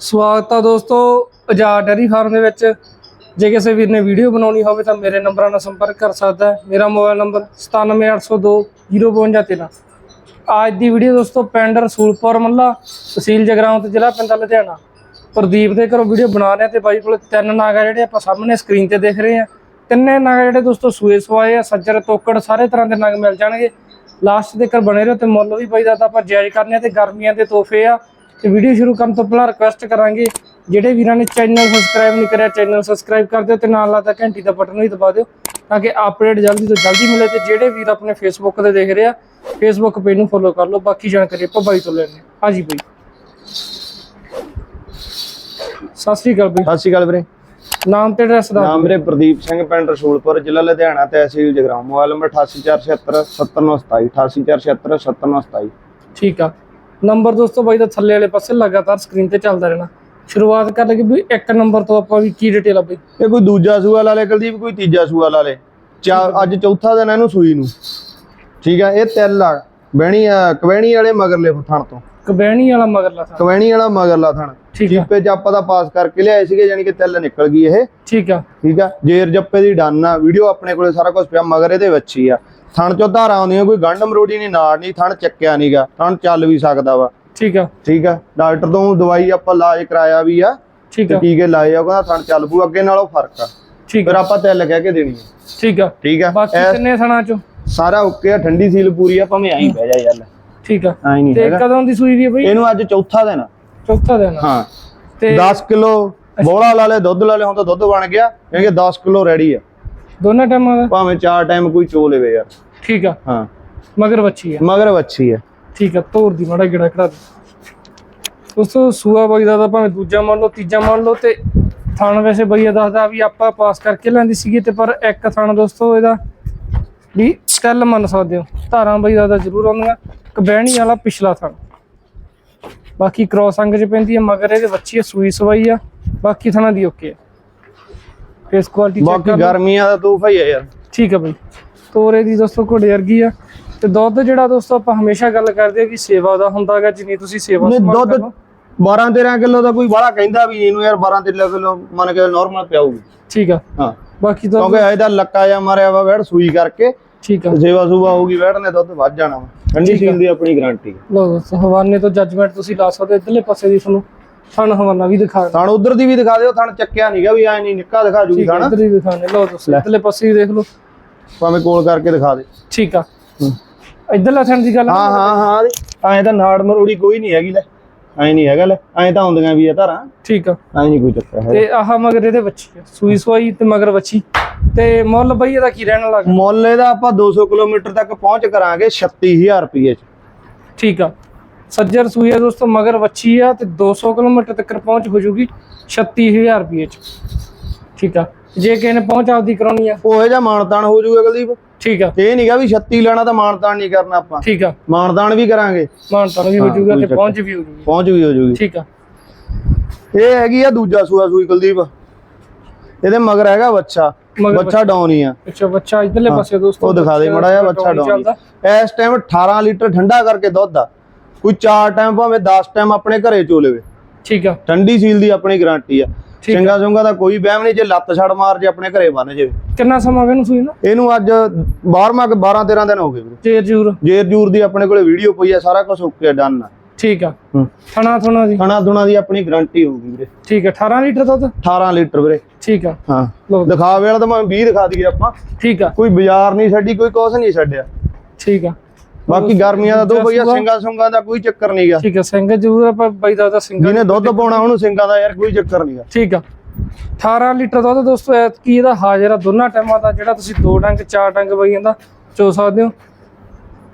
ਸਵਾਗਤ ਆ ਦੋਸਤੋ ਆਜ਼ਾਦ ਡੈਰੀ ਫਾਰਮ ਦੇ ਵਿੱਚ। ਜੇ ਕਿਸੇ ਵੀਰ ਨੇ ਵੀਡੀਓ ਬਣਾਉਣੀ ਹੋਵੇ ਤਾਂ ਮੇਰੇ ਨੰਬਰਾਂ ਨਾਲ ਸੰਪਰਕ ਕਰ ਸਕਦਾ ਹੈ। ਮੇਰਾ ਮੋਬਾਈਲ ਨੰਬਰ 9780205213 ਅੱਜ ਦੀ ਵੀਡੀਓ ਦੋਸਤੋ ਪਿੰਡ ਰਸੂਲਪੁਰ ਮੱਲਾ, ਤਹਿਸੀਲ ਜਗਰਾਉਂ ਤੇ ਜ਼ਿਲ੍ਹਾ ਪਿੰਡ ਲੁਧਿਆਣਾ। ਪ੍ਰਦੀਪ ਦੇ ਘਰੋਂ ਵੀਡੀਓ ਬਣਾ ਰਹੇ ਹਾਂ ਤੇ ਬਾਈ ਕੋਲ ਤਿੰਨ ਨਾਗ ਆ ਜਿਹੜੇ ਆਪਾਂ ਸਾਹਮਣੇ ਸਕਰੀਨ ਤੇ ਦੇਖ ਰਹੇ ਆ ਤਿੰਨੇ ਨਾਗ ਜਿਹੜੇ ਦੋਸਤੋ ਸੂਏ ਸਵਾਏ ਆ, ਸੱਜਰ, ਤੋਕੜ ਸਾਰੇ ਤਰ੍ਹਾਂ ਦੇ ਨਗ ਮਿਲ ਜਾਣਗੇ। ਲਾਸਟ ਦੇ ਕਰ ਬਣੇ ਰਹੋ ਤੇ ਮੁੱਲ ਵੀ ਬਾਈ ਦਾ ਤਾਂ ਆਪਾਂ ਜਾਇਜ਼ ਕਰਨੇ ਆ ਤੇ ਗਰਮੀਆਂ ਦੇ ਤੋਹਫੇ ਆ। ਤੇ ਵੀਡੀਓ ਸ਼ੁਰੂ ਕਰਨ ਤੋਂ ਪਹਿਲਾਂ ਰਿਕੁਐਸਟ ਕਰਾਂਗੇ ਜਿਹੜੇ ਵੀਰਾਂ ਨੇ ਚੈਨਲ ਸਬਸਕ੍ਰਾਈਬ ਨਹੀਂ ਕਰਿਆ ਚੈਨਲ ਸਬਸਕ੍ਰਾਈਬ ਕਰ ਦਿਓ ਤੇ ਨਾਲ ਲਾਤਾ ਘੰਟੀ ਦਾ ਬਟਨ ਵੀ ਦਬਾ ਦਿਓ ਤਾਂ ਕਿ ਅਪਡੇਟ ਜਲਦੀ ਤੋਂ ਜਲਦੀ ਮਿਲੇ ਤੇ ਜਿਹੜੇ ਵੀਰ ਆਪਣੇ ਫੇਸਬੁੱਕ ਤੇ ਦੇਖ ਰਹੇ ਆ ਫੇਸਬੁੱਕ ਪੇਜ ਨੂੰ ਫੋਲੋ ਕਰ ਲਓ। ਬਾਕੀ ਜਾਣਕਾਰੀ ਆਪਾਂ ਬਾਈ ਤੋਂ ਲੈਣੀ ਹਾਂਜੀ ਬਾਈ। ਸਤਿ ਸ੍ਰੀ ਅਕਾਲ ਬਾਈ। ਸਤਿ ਸ਼੍ਰੀ ਅਕਾਲ ਵੀਰੇ। ਨਾਮ ਤੇ ਐਡਰੈਸ ਦਾ ਨਾਮ ਵੀਰੇ ਪ੍ਰਦੀਪ ਸਿੰਘ ਪਿੰਡ ਰਸੂਲਪੁਰ ਜ਼ਿਲ੍ਹਾ ਲੁਧਿਆਣਾ ਤਹਿਸੀਲ ਜਗਰਾਉਂ। ਮੋਬਾਈਲ ਨੰਬਰ 8847 70927 8847 70927 ਠੀਕ ਆ। ਨੰਬਰ ਦੋਸਤੋ ਬਾਈ ਦਾ ਥੱਲੇ ਵਾਲੇ ਪਾਸੇ ਲਗਾਤਾਰ ਸਕਰੀਨ ਤੇ ਚੱਲਦਾ ਰਹਿਣਾ। ਸ਼ੁਰੂਆਤ ਕਰ ਲਗੇ ਵੀ ਇੱਕ ਨੰਬਰ ਤੋਂ ਆਪਾਂ ਵੀ ਕੀ ਡਿਟੇਲ ਆ ਬਾਈ? ਇਹ ਕੋਈ ਦੂਜਾ ਸੂਆ ਲਾ ਲੇ ਕੁਲਦੀਪ ਕੋਈ ਤੀਜਾ ਸੂਆ ਲਾ ਲੇ। ਚਾ ਅੱਜ ਚੌਥਾ ਦਿਨ ਇਹਨੂੰ ਸੂਈ ਨੂੰ। ਠੀਕ ਆ ਇਹ ਤਿਲ ਆ। ਬਹਿਣੀ ਆ ਕਵੈਣੀ ਵਾਲੇ ਮਗਰਲੇ ਥਣ ਤੋਂ। ਕਬੈਣੀ ਵਾਲਾ ਮਗਰਲਾ ਥਾਂ ਕਵੈਣੀ ਵਾਲਾ ਮਗਰਲਾ ਥਣ। ਠੀਕ ਆ। ਜੀਪੇ ਚ ਆਪਾਂ ਦਾ ਪਾਸ ਕਰਕੇ ਲਿਆਏ ਸੀਗੇ ਯਾਨੀ ਕਿ ਤਿਲ ਨਿਕਲ ਗਈ ਇਹ। ਠੀਕ ਆ। ਠੀਕ ਆ? ਜੇਰ ਜੱਪੇ ਦੀ ਡਨ ਵੀਡੀਓ ਆਪਣੇ ਕੋਲੇ ਸਾਰਾ ਕੁਝ ਪਿਆ ਮਗਰ ਇਹਦੇ ਵਿੱਚ ਹੀ ਆ। ਥਣ ਚੋਂ ਧਾਰਾਂ ਆਉਂਦੀਆਂ ਕੋਈ ਗੰਢ ਮਰੋੜੀ ਨਹੀਂ ਨਾੜ ਨਹੀਂ ਥਣ ਚੱਕਿਆ ਨਹੀਂਗਾ। ਥਣ ਚੱਲ ਵੀ ਸਕਦਾ ਵਾ। ਠੀਕ ਆ। ਠੀਕ ਆ? ਡਾਕਟਰ ਤੋਂ ਦਵਾਈ ਆਪਾਂ ਇਲਾਜ ਕਰਾਇਆ ਵੀ ਆ ਠੀਕ ਤੇ ਆ। ਟੀਕੇ ਲਾਏ ਆ ਉਹ ਕਹਿੰਦਾ ਥਣ ਚੱਲ ਪੂ ਅੱਗੇ ਨਾਲੋਂ ਫ਼ਰਕ ਆ। ਠੀਕ ਫਿਰ ਆਪਾਂ ਤਿਲ ਕਹਿ ਕੇ ਦੇਣੀ ਆ। ਠੀਕ ਆ। ਠੀਕ ਆ? ਬਾਕੀ ਕਿੰਨੇ ਥਣਾ ਚੋਂ? ਸਾਰਾ ਓਕੇ ਆ ਠੰਡੀ ਸੀਲ ਪੂਰੀ ਆ ਭਾਵੇਂ ਐਂ ਬਹਿ ਜਾ ਯਾਰ। ਠੀਕ ਆ। ਐਂ ਨਹੀਂ ਤੇ ਹੈਗਾ। ਕਦੋਂ ਦੀ ਸੂਈ ਦੀ ਆ ਬਾਈ? ਇਹਨੂੰ ਅੱਜ ਚੌਥਾ ਦਿਨ ਆ। ਚੌਥਾ ਦਿਨ ਆ। ਹਾਂ। ਤੇ 10 ਕਿਲੋ ਬੋਲਾ ਲਾ ਲੈ ਦੁੱਧ ਲਾ ਲੈ ਹੁਣ ਤਾਂ ਦੁੱਧ ਬਣ ਗਿਆ। ਕਿਉਂਕਿ 10 ਕਿਲੋ ਰੈਡੀ ਆ। ਦੋਨਾਂ ਟਾਈਮਾਂ ਦਾ? ਭਾਵੇਂ ਚਾਰ ਟਾਈਮ ਕੋਈ ਚੋ ਲਵੇ ਯਾਰ। ਠੀਕ ਆ। ਹਾਂ। ਮਗਰ ਬੱਚੀ ਆ। ਮਗਰ ਵੱਛੀ ਆ। ਠੀਕ ਆ ਤੋਰ ਦੀ ਮਾੜਾ ਗਿੜਾ ਕਰਾ ਦੇ। ਦੋਸਤੋ ਸੂਆ ਬਾਈ ਦਾ ਤਾਂ ਭਾਵੇਂ ਦੂਜਾ ਮੰਨ ਲਓ ਤੀਜਾ ਮੰਨ ਲਓ ਤੇ ਥਣ ਵੈਸੇ ਬਈ ਇਹ ਦੱਸਦਾ ਵੀ ਆਪਾਂ ਪਾਸ ਕਰਕੇ ਲੈਂਦੀ ਸੀਗੀ ਤੇ ਪਰ ਇੱਕ ਥਣ ਦੋਸਤੋ ਇਹਦਾ ਵੀ ਸਟੈਲ ਮੰਨ ਸਕਦੇ ਹੋ। ਧਾਰਾਂ ਬਈ ਦਾ ਤਾਂ ਜ਼ਰੂਰ ਆਉਂਦੀਆਂ। ਕਬੈਣੀ ਵਾਲਾ ਪਿਛਲਾ ਥਣ ਬਾਕੀ ਕ੍ਰੋਸ ਅੰਗ ਚ ਪੈਂਦੀ ਹੈ ਮਗਰ ਇਹਦੇ ਬੱਚੀ ਸੂਈ ਸਵਾਈ ਆ ਬਾਕੀ ਥਣਾਂ ਦੀ ਓਕੇ ਹੈ ਫੇਸ ਕੁਆਲਿਟੀ ਚੈੱਕ ਬਾਕੀ ਗਰਮੀਆਂ ਦਾ ਤੋਹਫਾ ਹੀ ਆ ਯਾਰ। ਠੀਕ ਹੈ ਬਈ। ਤੋਰੇ ਦੀ ਦੋਸਤੋ ਘੋੜੇ ਵਰਗੀ ਆ। ਤੇ ਦੁੱਧ ਜਿਹੜਾ ਦੋਸਤੋ ਆਪਾਂ ਹਮੇਸ਼ਾ ਗੱਲ ਕਰਦੇ ਆ ਕਿ ਸੇਵਾ ਦਾ ਹੁੰਦਾਗਾ ਜਿੰਨੀ ਤੁਸੀਂ ਸੇਵਾ ਸੰਭਾਲ ਦੁੱਧ ਕਰੋ। 12 13 ਕਿਲੋ ਦਾ ਕੋਈ ਬਾਹਲਾ ਕਹਿੰਦਾ ਵੀ ਇਹਨੂੰ ਯਾਰ 12 13 ਕਿਲੋ ਮੰਨ ਕੇ ਨਾਰਮਲ ਪਿਆਊਗੀ। ਠੀਕ ਆ। ਹਾਂ। ਬਾਕੀ ਦੁੱਧ ਕਿਉਂਕਿ ਇਹਦਾ ਲੱਕਾ ਜਾਂ ਮਾਰਿਆ ਵਾ ਵੈੜ ਸੂਈ ਕਰਕੇ ਠੀਕ ਆ। ਤੇ ਸੇਵਾ ਸੂਵਾ ਹੋਊਗੀ ਵੈੜ ਨੇ ਦੁੱਧ ਵੱਧ ਜਾਣਾ ਸੀਲ ਦੀ ਆਪਣੀ ਗਾਰੰਟੀ ਲੋ ਦੋਸਤੋ ਹਵਾਨੇ ਤੋਂ ਜੱਜਮੈਂਟ ਤੁਸੀਂ ਲਾ ਸਕਦੇ। ਇੱਧਰਲੇ ਪਾਸੇ ਦੀ ਤੁਹਾਨੂੰ ਥਣ ਹਵਾਨਾ ਵੀ ਦਿਖਾ ਥਣ ਉਧਰ ਦੀ ਵੀ ਦਿਖਾ ਦਿਓ ਥਣ ਚੱਕਿਆ ਨਹੀਂਗਾ ਵੀ ਐ ਨਹੀਂ ਨਿੱਕਾ ਦਿਖਾ ਜੂਗੀ ਥਣ। ਇੱਧਰ ਹੀ ਦਿਖਾਣੇ ਲੋ ਦੋਸਤੋ ਇੱਧਰਲੇ ਪਾਸੇ ਵੀ ਦੇਖ ਲਓ। ਭਾਵੇਂ ਕੋਲ ਕਰਕੇ ਦਿਖਾ ਦੇ। ਠੀਕ ਆ। ਇੱਧਰਲਾ ਥਣ ਦੀ ਗੱਲ ਹਾਂ ਹਾਂ ਹਾਂ ਐ ਤਾਂ ਨਾੜ ਮਰੋੜੀ ਕੋਈ ਨਹੀਂ ਹੈਗੀ ਲੈ। ਐ ਨਹੀਂ ਹੈਗਾ ਲੈ ਐ ਤਾਂ ਆਉਂਦੀਆਂ ਵੀ ਆ ਧਾਰਾਂ। ਠੀਕ ਆ। ਐ ਨਹੀਂ ਕੋਈ ਚੱਕਰ ਹੈ ਤੇ ਆਹ ਮਗਰ ਇਹਦੇ ਆ ਸੂਈ ਸਵਾਈ ਤੇ ਮਗਰ ਬੱਚੀ ਤੇ ਮੁੱਲ ਬਈ ਇਹਦਾ ਕੀ ਰਹਿਣ ਲੱਗਾ ਮੁੱਲ ਇਹਦਾ ਆਪਾਂ 200 ਕਿਲੋਮੀਟਰ ਤੱਕ ਪਹੁੰਚ ਕਰਾਂਗੇ 36000 ਰੁਪਏ ਚ। ਠੀਕ ਆ। ਸੱਜਰ ਸੂਈ ਆ ਦੋਸਤੋ ਮਗਰ ਵੱਛੀ ਆ ਤੇ 200 ਕਿਲੋਮੀਟਰ ਤੱਕ ਪਹੁੰਚ ਹੋ ਜੂਗੀ 36000 ਰੁਪਏ ਚ। ਠੀਕ ਆ। ਜੇ ਕਿਸੇ ਨੇ ਪਹੁੰਚ ਆਪਦੀ ਕਰਾਉਣੀ ਆ। ਉਹ ਜਿਹਾ ਮਾਨਤਾਨ ਹੋ ਜਾਊਗਾ ਕੁਲਦੀਪ। ਠੀਕ ਆ। ਇਹ ਨਹੀਂਗਾ ਵੀ 36 ਲੈਣਾ ਤਾਂ ਮਾਨਤਾਨ ਨਹੀਂ ਕਰਨਾ ਆਪਾਂ। ਠੀਕ ਆ। ਮਾਨਤਾਨ ਵੀ ਕਰਾਂਗੇ। ਮਾਨਤਾਨ ਵੀ ਹੋ ਤੇ ਪਹੁੰਚ ਵੀ ਹੋ ਪਹੁੰਚ ਵੀ ਹੋ ਜਾਊਗੀ ਠੀਕ ਆ। ਇਹ ਹੈਗੀ ਆ ਦੂਜਾ ਸੂਆ ਸੂਈ ਕੁਲਦੀਪ। ਇਹਦੇ ਮਗਰ ਹੈਗਾ ਬੱਚਾ ਬੱਚਾ ਡਾਉਨ ਹੀ ਆ। ਅੱਛਾ ਬੱਚਾ ਇਧਰਲੇ ਪਾਸੇ ਦੋਸਤੋ। ਉਹ ਦਿਖਾ ਦੇ ਮੜਾ ਜਿਹਾ ਬੱਚਾ ਡਾਉਨ ਚੱਲਦਾ। ਇਸ ਟਾਈਮ 18 ਲੀਟਰ ਠੰਡਾ ਕਰਕੇ ਦੁੱਧ ਆ। ਕੋਈ 4 ਟਾਈਮ ਭਾਵੇਂ 10 ਟਾਈਮ ਆਪਣੇ ਘਰੇ ਚੋ ਲਵੇ। ਠੀਕ ਆ। ਠੰਡੀ ਸੀਲ ਦੀ ਆਪਣੀ ਗਾਰੰਟੀ ਆ। ਸਿੰਘਾ ਸੁੰਗਾ ਦਾ ਕੋਈ ਵਹਿਮ ਨਹੀਂ ਜੇ ਲੱਤ ਛੜ ਮਾਰ ਜੇ ਆਪਣੇ ਘਰੇ ਬੰਨ ਜਾਵੇ। ਕਿੰਨਾ ਸਮਾਂ ਵੇ ਨੂੰ ਸੂਈ ਨਾ? ਇਹਨੂੰ ਅੱਜ 12ਵਾਂ 12 13 ਦਿਨ ਹੋ ਗਏ ਵੀਰੇ। ਜੇਰ ਜੂਰ। ਜੇਰ ਜੂਰ ਦੀ ਆਪਣੇ ਕੋਲੇ ਵੀਡੀਓ ਪਈ ਆ ਸਾਰਾ ਕੁਝ ਓਕੇ ਡਨ ਆ। ਠੀਕ ਆ। ਹੂੰ। ਥਣਾ ਥਣਾ ਦੀ। ਖਾਣਾ ਦੁਣਾ ਦੀ ਆਪਣੀ ਗਾਰੰਟੀ ਹੋਊਗੀ ਵੀਰੇ। ਠੀਕ ਆ 18 ਲੀਟਰ ਦੁੱਧ? 18 ਲੀਟਰ ਵੀਰੇ। ਠੀਕ ਆ। ਹਾਂ। ਲੋ ਦਿਖਾਵੇ ਵਾਲਾ ਤਾਂ ਮੈਂ 20 ਦਿਖਾ ਦਈਏ ਆਪਾਂ। ਠੀਕ ਆ। ਕੋਈ ਬਾਜ਼ਾਰ ਨਹੀਂ ਛੱਡੀ ਕੋਈ ਕੁਛ ਨਹੀਂ ਛੱਡਿਆ। ਠੀਕ ਆ। ਬਾਕੀ ਗਰਮੀਆਂ ਦਾ ਦੋ ਸੂਆ। ਸਿੰਘਾਂ ਸੁੰਗਾਂ। ਦਾ ਕੋਈ ਚੱਕਰ ਨਹੀਂਗਾ ਠੀਕ ਆ ਸਿੰਘ ਜ਼ਰੂਰ ਆਪਾਂ ਬਾਈ ਦਾ ਉਹਦਾ ਸਿੰਘ ਜਿਹਨੇ ਦੁੱਧ ਪਾਉਣਾ ਉਹਨੂੰ ਸਿੰਘਾਂ ਦਾ ਯਾਰ ਕੋਈ ਚੱਕਰ ਨਹੀਂਗਾ ਠੀਕ ਆ। 18 ਲੀਟਰ ਦੁੱਧ ਦੋਸਤੋ ਕੀ ਇਹਦਾ ਹਾਜ਼ਰ ਆ ਦੋਨਾਂ ਟਾਈਮਾਂ ਦਾ ਜਿਹੜਾ ਤੁਸੀਂ ਦੋ ਡੰਗ ਚਾਰ ਡੰਗ ਬਈ ਜਾਂਦਾ ਚੋ ਸਕਦੇ ਹੋ।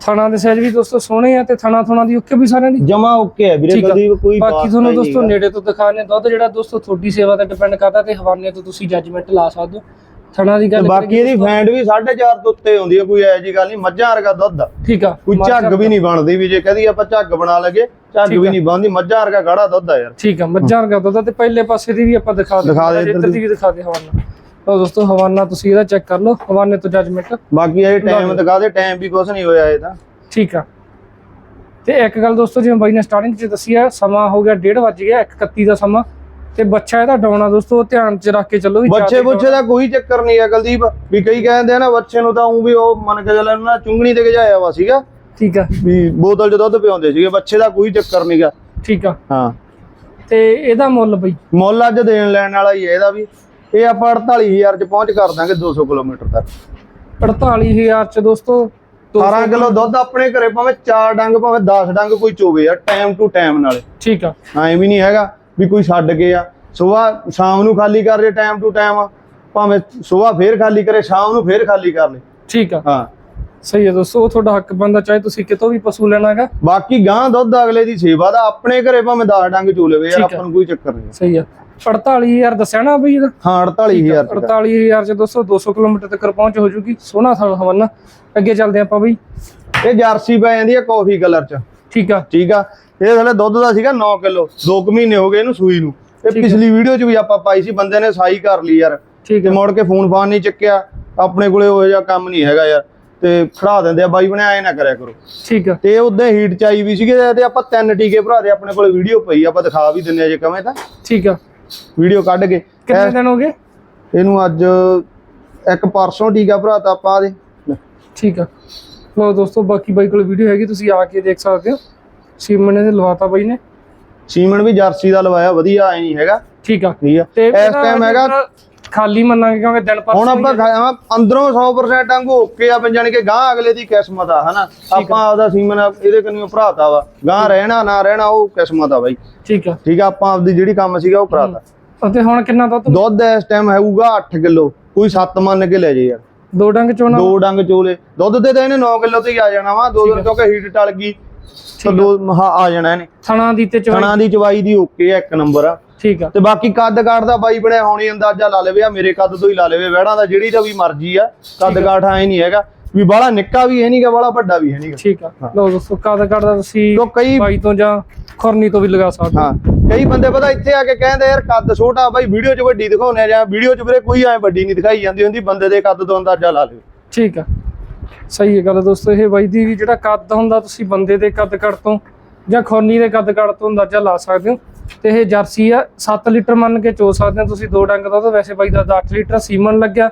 ਥਣਾ ਦੇ ਸਾਈਜ਼ ਵੀ ਦੋਸਤੋ ਸੋਹਣੇ ਆ ਤੇ ਥਣਾ ਥਣਾ ਦੀ ਓਕੇ ਵੀ ਸਾਰਿਆਂ ਦੀ। ਜਮਾ ਓਕੇ ਹੈ ਵੀਰੇ। ਕੁਲਦੀਪ ਕੋਈ ਬਾਕੀ ਤੁਹਾਨੂੰ ਦੋਸਤੋ। ਨੇੜੇ ਤੋਂ ਦਿਖਾਣੇ ਦੁੱਧ ਜਿਹੜਾ ਦੋਸਤੋ ਤੁਹਾਡੀ ਸੇਵਾ ਤੇ ਡਿਪੈਂਡ ਕਰਦਾ ਤੇ ਹਵਾਨੇ ਤੋਂ ਤੁਸੀਂ ਜੱਜਮੈਂਟ ਲਾ ਸਕਦੇ ਹੋ। ਥਣਾ ਦੀ ਗੱਲ ਬਾਕੀ ਇਹਦੀ ਫੈਂਡ ਵੀ 4.5 ਤੋਂ ਉੱਤੇ ਹੁੰਦੀ ਹੈ ਕੋਈ ਐ ਜੀ ਗੱਲ ਨਹੀਂ ਮੱਝਾਂ ਵਰਗਾ ਦੁੱਧ। ਆ ਠੀਕ ਆ ਕੋਈ ਝੱਗ ਵੀ ਨਹੀਂ ਬਣਦੀ ਵੀ ਜੇ ਕਹਦੀ ਆਪਾਂ ਝੱਗ ਬਣਾ ਲਗੇ ਝੱਗ ਵੀ ਆ। ਨਹੀਂ ਬਣਦੀ ਮੱਝਾਂ ਵਰਗਾ ਗਾੜਾ ਦੁੱਧ ਆ ਯਾਰ। ਠੀਕ ਆ ਮੱਝਾਂ ਦਾ ਦੁੱਧ ਆ ਤੇ ਪਹਿਲੇ ਪਾਸੇ ਦੀ ਵੀ ਆਪਾਂ ਦਿਖਾ ਦਿਖਾ ਦੇ ਇੱਧਰ ਦੀ। ਵੀ ਦਿਖਾ ਦੇ ਹਵਾਨਾ। ਲਓ ਦੋਸਤੋ ਹਵਾਨਾ ਤੁਸੀਂ ਇਹਦਾ ਚੈੱਕ ਕਰ ਲਓ ਹਵਾਨੇ ਤੋਂ ਜੱਜਮੈਂਟ ਬਾਕੀ ਇਹ ਟਾਈਮ ਦਿਖਾ ਦੇ ਟਾਈਮ ਵੀ ਕੁਛ ਨਹੀਂ ਹੋਇਆ ਇਹ ਤਾਂ। ਠੀਕ ਆ। ਤੇ ਇੱਕ ਗੱਲ ਦੋਸਤੋ ਜਿਵੇਂ ਬਾਈ ਨੇ ਸਟਾਰਟਿੰਗ 'ਚ ਦੱਸੀ ਆ ਸਮਾਂ ਹੋ ਗਿਆ 1:30 ਵੱਜ ਗਿਆ 1:31 ਦਾ ਸਮਾਂ। ਤੇ ਬੱਚਾ ਇਹਦਾ ਡਾਉਣਾ ਦੋਸਤੋ ਉਹ ਧਿਆਨ 'ਚ ਰੱਖ ਕੇ ਚੱਲੋ ਵੀ ਬੱਚੇ ਬੁੱਚੇ ਦਾ ਕੋਈ ਚੱਕਰ ਨਹੀਂ ਹੈ ਕੁਲਦੀਪ ਵੀ ਕਈ ਕਹਿੰਦੇ ਆ ਨਾ ਬੱਚੇ ਨੂੰ ਤਾਂ ਉਹ ਵੀ ਉਹ ਮੰਨ ਕੇ ਚੱਲਣ ਨਾ ਚੁੰਗਣੀ ਤੇ ਗਜਾਇਆ ਵਾ ਸੀਗਾ ਠੀਕ ਆ। ਵੀ ਬੋਤਲ 'ਚ ਦੁੱਧ ਪਿਆਉਂਦੇ ਸੀਗੇ ਬੱਚੇ ਦਾ ਕੋਈ ਚੱਕਰ ਨਹੀਂਗਾ ਠੀਕ ਆ। ਹਾਂ। ਤੇ ਇਹਦਾ ਮੁੱਲ ਬਈ? ਮੁੱਲ ਅੱਜ ਦੇਣ ਲੈਣ ਵਾਲਾ ਹੀ ਹੈ ਇਹਦਾ ਵੀ। ਇਹ ਆਪਾਂ 48000 ਚ ਪਹੁੰਚ ਕਰ ਦਾਂਗੇ 200 ਕਿਲੋਮੀਟਰ ਤੱਕ। 48000 ਚ ਦੋਸਤੋ 18 ਕਿਲੋ ਦੁੱਧ ਆਪਣੇ ਘਰੇ ਭਾਵੇਂ 4 ਡੰਗ ਭਾਵੇਂ 10 ਡੰਗ ਕੋਈ ਚੋਵੇ ਯਾਰ ਟਾਈਮ ਟੂ ਟਾਈਮ ਨਾਲੇ। ਠੀਕ ਆ। ਐਂ ਵੀ ਨਹੀਂ ਹੈਗਾ। ਵੀ ਕੋਈ ਛੱਡ ਕੇ ਆ। ਸਵੇਰ ਸ਼ਾਮ ਨੂੰ ਖਾਲੀ ਕਰ ਜੇ ਟਾਈਮ ਟੂ ਟਾਈਮ ਭਾਵੇਂ ਸਵੇਰ ਫੇਰ ਖਾਲੀ ਕਰੇ ਸ਼ਾਮ ਨੂੰ ਫੇਰ ਖਾਲੀ ਕਰ ਲੇ। ਠੀਕ ਆ। ਹਾਂ। ਸਹੀ ਹੈ ਦੋਸਤੋ ਉਹ ਤੁਹਾਡਾ ਹੱਕ ਬੰਦਾ ਚਾਹੇ ਤੁਸੀਂ ਕਿਤੋਂ ਵੀ ਪਸ਼ੂ ਲੈਣਾਗਾ ਬਾਕੀ ਗਾਂ ਦੁੱਧ ਅਗਲੇ ਦੀ ਸੇਵਾ ਦਾ ਆਪਣੇ ਘਰੇ ਭਾਵੇਂ 10 ਡੰਗ ਚੋ ਲਵੇ ਯਾਰ ਆਪਾਂ ਨੂੰ ਕੋਈ ਚੱਕਰ ਨਹੀਂ। ਸਹੀ ਆ। 48000 ਦੱਸਿਆ ਨਾ ਬਈ ਇਹਦਾ? ਹਾਂ 48000 ਚ 48000 ਚ ਦੋਸਤੋ 200 ਕਿਲੋਮੀਟਰ ਤੱਕ ਪਹੁੰਚ ਹੋ ਜੂਗੀ। ਸੋਹਣਾ ਥਾਂ ਹਵਨ ਅੱਗੇ ਚੱਲਦੇ ਆਪਾਂ ਬਈ। ਇਹ ਜਰਸੀ ਪੈ ਜਾਂਦੀ ਹੈ ਕਾਫੀ ਕਲਰ ਚ। ਠੀਕ ਆ। ਠੀਕ ਆ। ਇਹ ਥਲੇ ਦੁੱਧ ਦਾ ਸੀਗਾ 9 ਕਿਲੋ। 2 ਮਹੀਨੇ ਹੋ ਗਏ ਇਹਨੂੰ ਸੂਈ ਨੂੰ। ਇਹ। ਪਿਛਲੀ ਵੀਡੀਓ 'ਚ ਵੀ ਆਪਾਂ ਪਾਈ ਸੀ ਬੰਦੇ ਨੇ ਸਾਈ ਕਰ ਲਈ ਯਾਰ। ਠੀਕ ਆ। ਮੁੜ ਕੇ ਫੋਨ ਫਾਨ ਨਹੀਂ ਚੱਕਿਆ। ਆਪਣੇ ਕੋਲੇ ਉਹ ਜਿਹਾ ਕੰਮ ਨਹੀਂ ਹੈਗਾ ਯਾਰ। ਤੇ ਖੜਾ ਦਿੰਦੇ ਆ ਬਾਈ ਬਣੇ ਐ ਨਾ ਕਰਿਆ ਕਰੋ। ਠੀਕ ਆ। ਤੇ ਉਦੋਂ ਹੀਟ ਚ ਆਈ ਵੀ ਸੀਗੇ ਤੇ ਆਪਾਂ ਤਿੰਨ ਟੀਕੇ ਭਰਾ ਦੇ ਆਪਣੇ ਕੋਲੇ ਵੀਡੀਓ ਪਈ ਆਪਾਂ ਦਿਖਾ ਵੀ ਦਿੰਨੇ ਆ ਜੇ ਕਵੇਂ ਤਾਂ। ਠੀਕ ਆ। ਵੀਡੀਓ ਕੱਢ ਕੇ। ਕਿੰਨੇ ਦਿਨ ਹੋ ਗਏ? ਇਹਨੂੰ ਅੱਜ ਇੱਕ ਪਰਸੋਂ ਟੀਕਾ ਭਰਾਤਾ ਆਪਾਂ ਦੇ। ਠੀਕ ਆ। ਲੋ ਦੋਸਤੋ ਬਾਕੀ ਬਾਈ ਕੋਲ ਵੀਡੀਓ ਹੈਗੀ ਤੁਸੀਂ ਆ ਕੇ ਦੇਖ ਸਕਦੇ ਹੋ। ਸੀਮਨ ਨੇ ਲਵਾਤਾ ਬਾਈ ਨੇ। ਸੀਮਨ ਵੀ ਜਰਸੀ ਦਾ ਲਵਾਇਆ ਵਧੀਆ ਐ ਨਹੀਂ ਹੈਗਾ। ਠੀਕ ਆ। ਠੀਕ ਆ। ਤੇ ਇਸ ਟਾਈਮ ਹੈਗਾ ਖਾਲੀ ਮੰਨਾਂਗੇ ਕਿਉਂਕਿ ਦਿਨ ਪਰ ਹੁਣ ਆਪਾਂ ਅੰਦਰੋਂ 100% ਵਾਂਗੂ ਓਕੇ ਆ ਜਾਣੀ ਕਿ ਗਾਂ ਅਗਲੇ ਦੀ ਕਿਸਮਤ ਆ ਹਨਾ? ਆਪਾਂ ਆਪਦਾ ਸੀਮਨ ਇਹਦੇ ਕੰਨਿਓ ਭਰਾਤਾ ਵਾ। ਗਾਂ ਰਹਿਣਾ ਨਾ ਰਹਿਣਾ ਉਹ ਕਿਸਮਤ ਆ ਬਾਈ। ਠੀਕ ਆ। ਠੀਕ ਆ ਆਪਾਂ ਆਪਦੀ ਜਿਹੜੀ ਕੰਮ ਸੀਗਾ ਉਹ ਭਰਾਤਾ। ਅਤੇ ਹੁਣ ਕਿੰਨਾ ਦੁੱਧ? ਦੁੱਧ ਇਸ ਟਾਈਮ ਹੋਊਗਾ 8 ਕਿਲੋ। ਕੋਈ 7 ਮੰਨ ਕੇ ਲੈ ਜੇ ਯਾਰ। ਦੋ ਡੰਗ ਚੋਣਾ ਦੋ ਡੰਗ ਚੋਲੇ। ਦੁੱਧ ਤੇ ਤਾਂ ਇਹਨੇ 9 ਕਿਲੋ ਤੇ ਹੀ ਆ ਜਾਣਾ ਵਾ। ਦੋ ਦਿਨ ਕਿਉਂਕਿ ਹੀਟ ਟਲ ਗਈ ਤਾਂ ਦੋ ਮਹਾ ਆ ਜਾਣਾ ਇਹਨੇ। ਥਣਾ ਦੀ ਤੇ ਚਵਾਈ। ਥਣਾ ਦੀ ਚਵਾਈ ਦੀ ਓਕੇ ਆ ਇੱਕ ਨੰਬਰ ਆ। ਠੀਕ ਆ। ਤੇ ਬਾਕੀ ਕੱਦ ਕਾਠ ਦਾ ਬਾਈ ਬਣਿਆ ਹੋਣੀ ਅੰਦਾਜ਼ਾ ਲਾ ਲਵੇ ਆ ਮੇਰੇ ਕੱਦ ਤੋਂ ਹੀ ਲਾ ਲਵੇ। ਵਹਿੜਾਂ ਦਾ ਜਿਹੜੀ ਦਾ ਵੀ ਮਰਜ਼ੀ ਆ ਕੱਦ ਕਾਠ ਐ ਨਹੀਂ ਹੈਗਾ। ਵੀ ਬਾਹਲਾ ਨਿੱਕਾ ਵੀ ਹੈ ਨਹੀਂਗਾ ਬਾਹਲਾ ਵੱਡਾ ਵੀ ਹੈ ਨਹੀਂਗਾ ਠੀਕ ਆ। ਲਓ ਦੋਸਤੋ ਕਾਦਾ ਕਰਦਾ ਤੁਸੀਂ ਕਿਉਂ ਕਈ ਬਾਈ ਤੋਂ ਜਾਂ ਖੁਰਨੀ ਤੋਂ ਵੀ ਲਗਾ ਸਕਦੇ ਹੋ। ਕਈ ਬੰਦੇ ਪਤਾ ਇੱਥੇ ਆ ਕੇ ਕਹਿੰਦੇ ਯਾਰ ਕੱਦ ਛੋਟਾ ਬਾਈ ਵੀਡੀਓ 'ਚ ਵੱਡੀ ਦਿਖਾਉਂਦੇ ਆ ਜਾਂ ਵੀਡੀਓ 'ਚ ਵੀਰੇ ਕੋਈ ਐ ਵੱਡੀ ਨਹੀਂ ਦਿਖਾਈ ਜਾਂਦੀ ਹੁੰਦੀ ਬੰਦੇ ਦੇ ਕੱਦ ਤੋਂ ਅੰਦਾਜ਼ਾ ਲਾ ਲਿਓ। ਠੀਕ ਆ। ਸਹੀ ਹੈ ਗੱਲ ਦੋਸਤੋ ਇਹ ਬਾਈ ਦੀ ਵੀ ਜਿਹੜਾ ਕੱਦ ਹੁੰਦਾ ਤੁਸੀਂ ਬੰਦੇ ਦੇ ਕੱਦ ਕੱਟ ਤੋਂ ਜਾਂ ਖੁਰਨੀ ਦੇ ਕੱਦ ਕੱਟ ਤੋਂ ਅੰਦਾਜ਼ਾ ਲਾ ਸਕਦੇ ਹੋ। ਤੇ ਇਹ ਜਰਸੀ ਆ 7 ਲੀਟਰ ਮੰਨ ਕੇ ਚੋ ਸਕਦੇ ਹੋ ਤੁਸੀਂ ਦੋ ਡੰਗ ਦਾ। ਤਾਂ ਵੈਸੇ ਬਾਈ ਦਾ 8 ਲੀਟਰ ਸੀਮਨ ਲੱਗਿਆ।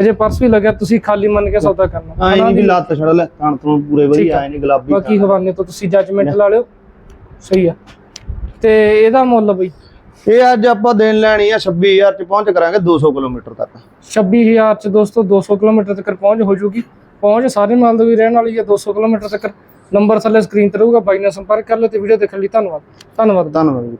ਅਜੇ ਪਰਸ ਵੀ ਲੱਗਿਆ ਤੁਸੀਂ ਖਾਲੀ ਮੰਨ ਕੇ ਸੌਦਾ ਕਰਨਾ। ਐ ਨਹੀਂ ਵੀ ਲੱਤ ਛੜ ਲੈ ਕਣ ਤੋਂ ਪੂਰੇ ਵਧੀਆ ਆ। ਐ ਨਹੀਂ ਗੁਲਾਬੀ ਬਾਕੀ ਹਵਾਨੇ ਤੋਂ ਤੁਸੀਂ ਜੱਜਮੈਂਟ ਲਾ। ਲਿਓ। ਸਹੀ ਆ। ਤੇ ਇਹਦਾ ਮੁੱਲ ਬਈ? ਇਹ ਅੱਜ ਆਪਾਂ ਦੇਣ ਲੈਣੀ ਆ 26000 ਚ ਪਹੁੰਚ ਕਰਾਂਗੇ 200 ਕਿਲੋਮੀਟਰ ਤੱਕ। 26000 ਚ ਦੋਸਤੋ 200 ਕਿਲੋਮੀਟਰ ਤੱਕ ਪਹੁੰਚ ਹੋ ਜੂਗੀ। ਪਹੁੰਚ ਸਾਰੇ ਮਾਲ ਦੀ ਵੀ ਰਹਿਣ ਵਾਲੀ ਹੈ 200 ਕਿਲੋਮੀਟਰ ਤੱਕ। ਨੰਬਰ ਥੱਲੇ ਸਕਰੀਨ ਤੇ ਰਹੂਗਾ ਬਾਈ ਨਾਲ ਸੰਪਰਕ ਕਰ ਲਿਓ ਤੇ ਵੀਡੀਓ ਦੇਖਣ ਲਈ ਧੰਨਵਾਦ। ਧੰਨਵਾਦ। ਧੰਨਵਾਦ ਜੀ